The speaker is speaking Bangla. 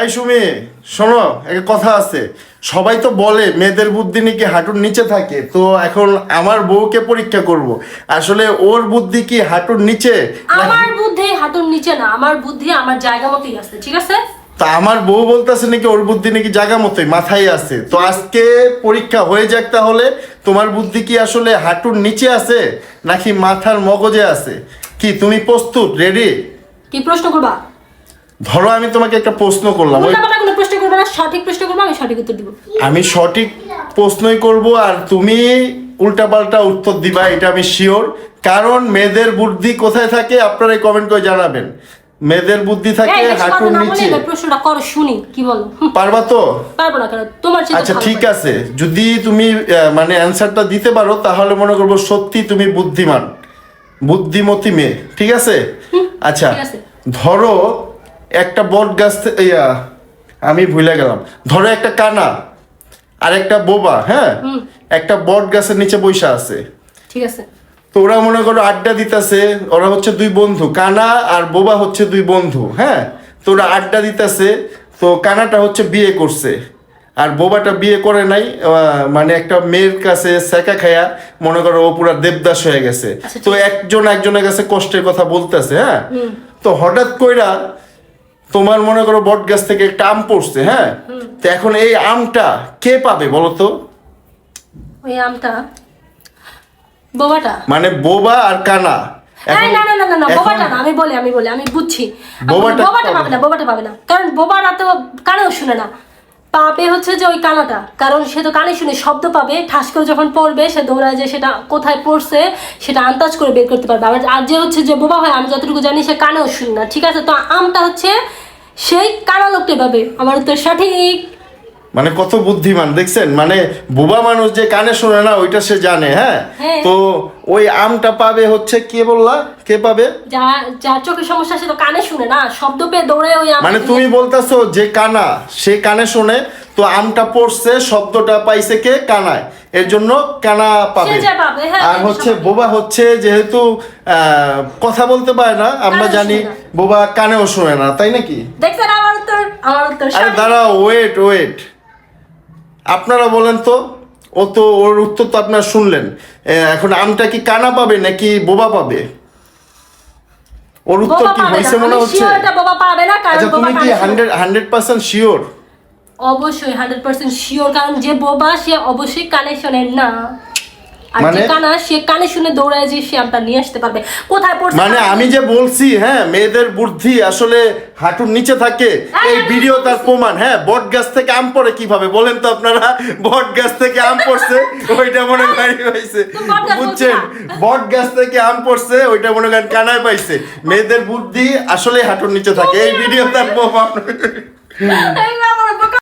এই সুমি শোনো একটা কথা আছে। সবাই তো বলে মেয়েদের বুদ্ধি নাকি হাঁটুর নিচে থাকে তো এখন আমার বউকে পরীক্ষা করব। আসলে ওর বুদ্ধি কি হাঁটুর নিচে? আমার বুদ্ধি হাঁটুর নিচে না আমার বুদ্ধি আমার জায়গা মতোই আছে ঠিক আছে? তা আমার বউ বলতেছে নাকি ওর বুদ্ধি নাকি জায়গা মতোই মাথায় আছে। তো আজকে পরীক্ষা হয়ে যাক তাহলে তোমার বুদ্ধি কি আসলে হাঁটুর নিচে আছে নাকি মাথার মগজে আছে? কি তুমি প্রস্তুত? রেডি কি প্রশ্ন করবা? ধরো আমি তোমাকে একটা প্রশ্ন করলাম উল্টাপাল্টা কোনো প্রশ্ন করবা না সঠিক প্রশ্ন করবা আমি সঠিক উত্তর দিব। আমি সঠিক প্রশ্নই করব আর তুমি উল্টাপাল্টা উত্তর দিবা এটা আমি শিওর কারণ মেয়েদের বুদ্ধি কোথায় থাকে আপনারা কমেন্ট করে জানাবেন। মেয়েদের বুদ্ধি থাকে হাঁটুর নিচে। এবার প্রশ্নটা করো শুনি কি বলো? পারবা তো? পারব না কেন? তোমার আচ্ছা ঠিক আছে। যদি তুমি মানে অ্যান্সারটা দিতে পারো তাহলে মনে করব সত্যি তুমি বুদ্ধিমান। বুদ্ধিমতী মেয়ে ঠিক আছে? আচ্ছা ধরো একটা বট গাছ ইয়া, আমি ভুলে গেলাম। ধরো একটা কানা আর একটা বোবা হ্যাঁ? একটা বট গাছের নিচে বৈশা আছে। ঠিক আছে। তো ওরা মনে করো আড্ডা দিতেছে ওরা হচ্ছে দুই বন্ধু কানা আর বোবা হচ্ছে দুই বন্ধু হ্যাঁ? তো ওরা আড্ডা দিতেছে তো কানাটা হচ্ছে বিয়ে করছে। আর বোবাটা বিয়ে করে নাই মানে একটা মেয়ের কাছে সেকা খায়া মনে করো ও পুরা দেবদাস হয়ে গেছে। আচ্ছা, তো একজন একজনের কাছে কষ্টের কথা বলতেছে হ্যাঁ? তো হঠাৎ কইরা তোমার মনে করো বট গাছ থেকে একটা আম পড়ছে হ্যাঁ? তো এখন এই আমটা কে পাবে বলো তো? ওই আমটা। বোবাটা। মানে বোবা আর কানা। না না না না না বোবাটা না আমি বলি আমি বলি আমি বুঝছি। বোবাটা পাবে। না বোবাটা পাবে না। কারণ বোবারা তো কানেও শুনে না। পাবে হচ্ছে যে ওই কানাটা। কারণ সে তো কানে শুনে শব্দ পাবে ঠাস করে যখন পড়বে সে দৌড়ায় যে সেটা কোথায় পড়ছে সেটা আন্দাজ করে বের করতে পারবে। আবার আর যে হচ্ছে যে বোবা হয় আমি যতটুকু জানি সে কানেও শুনে না ঠিক আছে? তো আমটা হচ্ছে সেই কারা লোকটা পাবে আমার উত্তর সঠিক। মানে কত বুদ্ধিমান দেখছেন? মানে বোবা মানুষ যে কানে শোনে না ওইটা সে জানে হ্যাঁ? হ্যাঁ। তো ওই আমটা পাবে হচ্ছে কে বললা? কে পাবে? যা যার চোখের সমস্যা সে তো কানে শুনে না শব্দ পেয়ে দৌড়ে ওই মানে তুমি বলতাছো যে কানা সে কানে শোনে তো আমটা পড়ছে শব্দটা পাইছে কে? কানায়। এর জন্য কানা পাবে। হ্যাঁ, আর হচ্ছে বোবা হচ্ছে যেহেতু কথা বলতে পারে না আমরা জানি বোবা কানেও শোনে না তাই নাকি? দেখছেন আমার উত্তর আমার উত্তর আরে। দাঁড়াও ওয়েট ওয়েট আপনারা বলেন তো ও তো ওর উত্তর তো আপনারা শুনলেন। এখন আমটা কি কানা পাবে নাকি বোবা পাবে? ওর উত্তর কি হয়েছে মনে হচ্ছে? sure বোবা পাবে না কারণ আচ্ছা তুমি কি কানে শুনে। হান্ড্রেড হান্ড্রেড পার্সেন্ট শিওর অবশ্যই হান্ড্রেড পার্সেন্ট শিওর কারণ যে বোবা সে অবশ্যই কানে শোনে না। আর যে মানে? কানা সে কানে শুনে দৌড়ায় যে সে আমটা নিয়ে আসতে পারবে। কোথায় পড়ছে? মানে আমি যে বলছি হ্যাঁ মেয়েদের বুদ্ধি আসলে হাঁটুর নিচে থাকে। হ্যাঁ, এই আমি ভিডিও তার প্রমাণ। হ্যাঁ বট গাছ থেকে আম পড়ে কীভাবে? বলেন তো আপনারা বট গাছ থেকে আম পড়ছে? ওইটা মনে বট গাছ বুঝছেন? বট গাছ থেকে আম পড়ছে ওইটা মনে করেন কানায় পাইছে। মেয়েদের বুদ্ধি আসলে হাঁটুর নিচে থাকে। এই ভিডিও তার প্রমাণ।